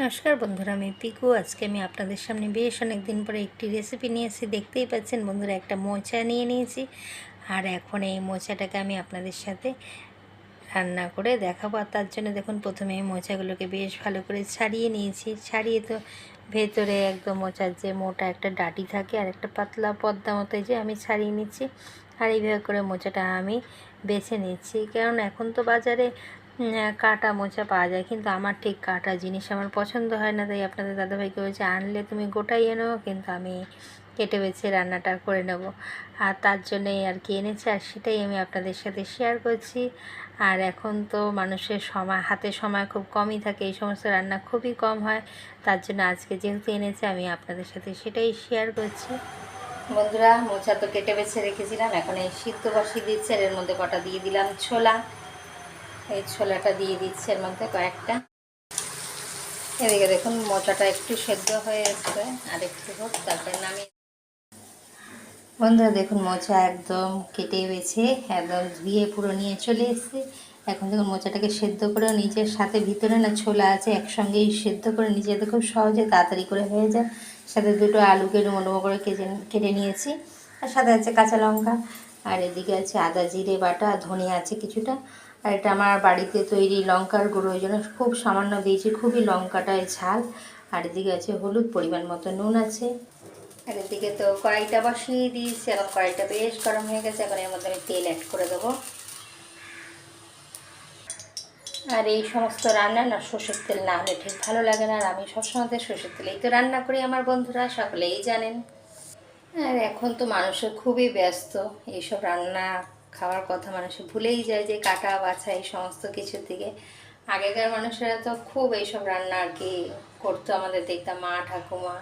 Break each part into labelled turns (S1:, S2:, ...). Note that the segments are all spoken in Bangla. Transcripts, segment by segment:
S1: নমস্কার বন্ধুরা, আমি পিকু। আজকে আমি আপনাদের সামনে বেশ অনেক দিন পরে একটি রেসিপি নিয়ে এসেছি। দেখতেই পাচ্ছেন বন্ধুরা, একটা মোচা নিয়ে নিয়েছি। আর এখন এই মোচাটাকে আমি আপনাদের সাথে রান্না করে দেখাবো। আর তার জন্য দেখুন, প্রথমে এই মোচাগুলোকে বেশ ভালো করে ছাড়িয়ে নিয়েছি। ছাড়িয়ে তো ভেতরে একদম মোচার যে মোটা একটা ডাটি থাকে আর একটা পাতলা পদ্মা মতো যে আমি ছাড়িয়ে নিচ্ছি। আর এইভাবে করে মোচাটা আমি বেছে নিচ্ছি। কারণ এখন তো বাজারে কাটা মোচা পাওয়া যায়। কিন্তু আমার ঠিক কাটা জিনিস আমার পছন্দ হয় না, তাই আপনাদের দাদাভাইকে বলছে, আনলে তুমি গোটাই এনো, কিন্তু আমি কেটে বেছে রান্নাটা করে নেব। আর তার জন্যই আর কি এনেছে, আর সেটাই আমি আপনাদের সাথে শেয়ার করছি। আর এখন তো মানুষের সময়, হাতে সময় খুব কমই থাকে, এই সমস্ত রান্না খুবই কম হয়। তার জন্য আজকে যেহেতু এনেছে, আমি আপনাদের সাথে সেটাই শেয়ার করছি। বন্ধুরা, মোচা তো কেটে বেছে রেখেছিলাম, এখন এই সিদ্ধ বসিয়ে দিচ্ছে এর মধ্যে কটা দিয়ে দিলাম ছোলা। এই ছোলাটা দিয়ে দিচ্ছে এর মধ্যে কয়েকটা। এদিকে দেখুন মোচাটা একটু সেদ্ধ হয়ে এসছে। আর একটু হোক, তারপরে নামিয়ে বন্ধুরা, দেখুন, মোচা একদম কেটে বেছে একদম ধুয়ে পুরো নিয়ে চলে এসেছে। এখন দেখুন, মোচাটাকে সেদ্ধ করে নিজের সাথে ভিতরে না ছোলা আছে, একসঙ্গেই সেদ্ধ করে নিজেদের খুব সহজে তাড়াতাড়ি করে হয়ে যায়। সাথে দুটো আলুকে ডুমো করে কেটে কেটে নিয়েছি। আর সাথে আছে কাঁচা লঙ্কা। আর এদিকে আছে আদা, জিরে, বাটা, ধনিয়া আছে কিছুটা। আর এটা আমার বাড়িতে তৈরি লঙ্কার গুঁড়ো, ওই জন্য খুব সামান্য দিয়েছি, খুবই লঙ্কাটায় ঝাল। আর এদিকে আছে হলুদ পরিমাণ মতো নুন আছে। আর এদিকে তো কড়াইটা বসিয়ে দিয়েছি, এখন কড়াইটা বেশ গরম হয়ে গেছে, এখন এর মধ্যে আমি তেল অ্যাড করে দেবো। আর এই সমস্ত রান্না না, সর্ষের তেল না হলে ঠিক ভালো লাগে না, আর আমি সবসময় সর্ষের তেলেই তো রান্না করি আমার বন্ধুরা, সকলেই জানেন। আর এখন তো মানুষের খুবই ব্যস্ত, এইসব রান্না খাওয়ার কথা মানুষ ভুলেই যায় যে কাটা, বাছা এই সমস্ত কিছু থেকে আগেকার মানুষেরা তো খুব এইসব রান্না আর কি করতো আমাদের দেখতাম, মা, ঠাকুমা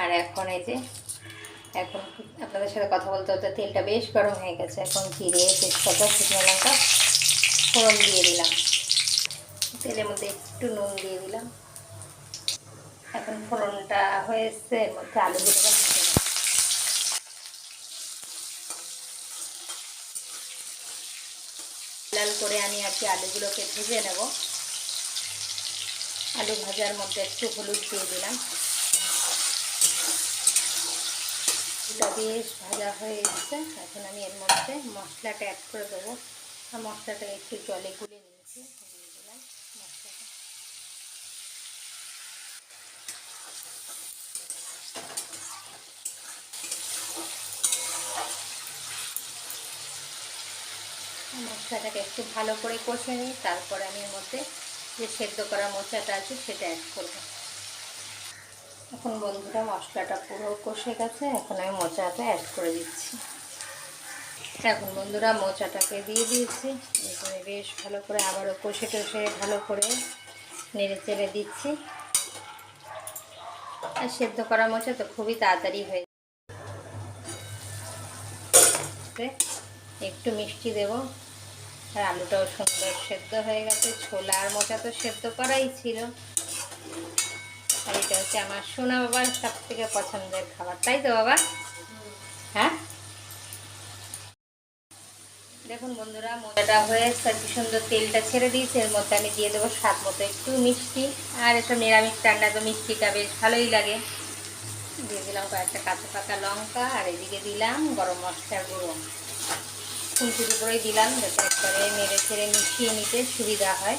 S1: আর এখন এই যে, এখন আপনাদের সাথে কথা বলতে বলতে তেলটা বেশ গরম হয়ে গেছে। এখন জিরে, তেজপাতা, শুকনো লঙ্কা, ফোড়ন দিয়ে দিলাম। তেলের মধ্যে একটু নুন দিয়ে দিলাম। এখন ফোড়নটা হয়েছে, এর মধ্যে আলুগুলো ভেজে নেব। লাল করে আমি আর কি আলুগুলোকে ভেজে নেব। আলু ভাজার মধ্যে একটু হলুদ দিয়ে দিলাম। এটা বেশ ভাজা হয়ে এসছে। এখন আমি এর মধ্যে মশলাটা অ্যাড করে দেবো। মশলাটা একটু জলে গুলে মশলাটাকে একটু ভালো করে কষে নিই তারপর আমি এর মধ্যে যে সেদ্ধ করা মোচাটা আছে সেটা অ্যাড করব। এখন বন্ধুরা মশলাটা পুরো কষে গেছে, এখন আমি মোচাটা অ্যাড করে দিচ্ছি। এখন বন্ধুরা মোচাটাকে দিয়ে দিয়েছি এখানে বেশ ভালো করে আবারও কষে টষে ভালো করে নেড়ে চেড়ে দিচ্ছি। আর সেদ্ধ করা মোচা তো খুবই তাড়াতাড়ি হয়ে। একটু মিষ্টি দেব। আর আলুটাও সুন্দর সেদ্ধ হয়ে গেছে। ছোলা আর মোচা তো সেদ্ধ করাই ছিল। আর এটা হচ্ছে আমার সোনা বাবার সব থেকে পছন্দের খাবার। তাই তো বাবা? হ্যাঁ? দেখুন বন্ধুরা, মোজাটা হয়ে কি সুন্দর তেলটা ছেড়ে দিয়েছে। এর মধ্যে আমি দিয়ে দেবো স্বাদ মতো একটু মিষ্টি। আর এসব নিরামিষ রান্না, তো মিষ্টিটা বেশ ভালোই লাগে। দিয়ে দিলাম কয়েকটা কাঁচা পাকা লঙ্কা। আর এদিকে দিলাম গরম মশলার গুঁড়ো। ফুলকুটি করেই দিলাম, যাতে একবারে নেড়ে ছেড়ে মিশিয়ে নিতে সুবিধা হয়।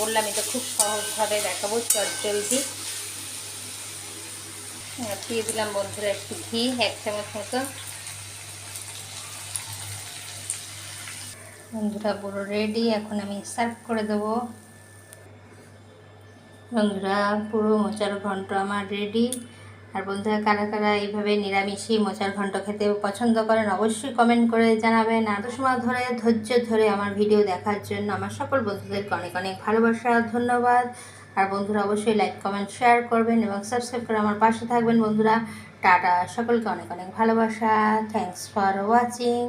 S1: বললাম, এটা খুব সহজভাবে দেখাবো, চট জলদি। আর দিয়ে দিলাম বন্ধুরা একটু ঘি, এক চামচ মতো। বন্ধুরা পুরো রেডি এখন আমি সার্ভ করে দেবো। বন্ধুরা পুরো মোচার ঘন্ট আমার রেডি আর বন্ধুরা, কারা কারা এইভাবে নিরামিষই মোচার ঘন্ট খেতে পছন্দ করেন, অবশ্যই কমেন্ট করে জানাবেন। আর সময় ধরে, ধৈর্য ধরে আমার ভিডিও দেখার জন্য আমার সকল বন্ধুদেরকে অনেক অনেক ভালোবাসা, ধন্যবাদ। আর বন্ধুরা, অবশ্যই লাইক কমেন্ট শেয়ার করবেন এবং সাবস্ক্রাইব করে আমার পাশে থাকবেন। বন্ধুরা, টাটা। সকলকে অনেক অনেক ভালোবাসা। Thanks for watching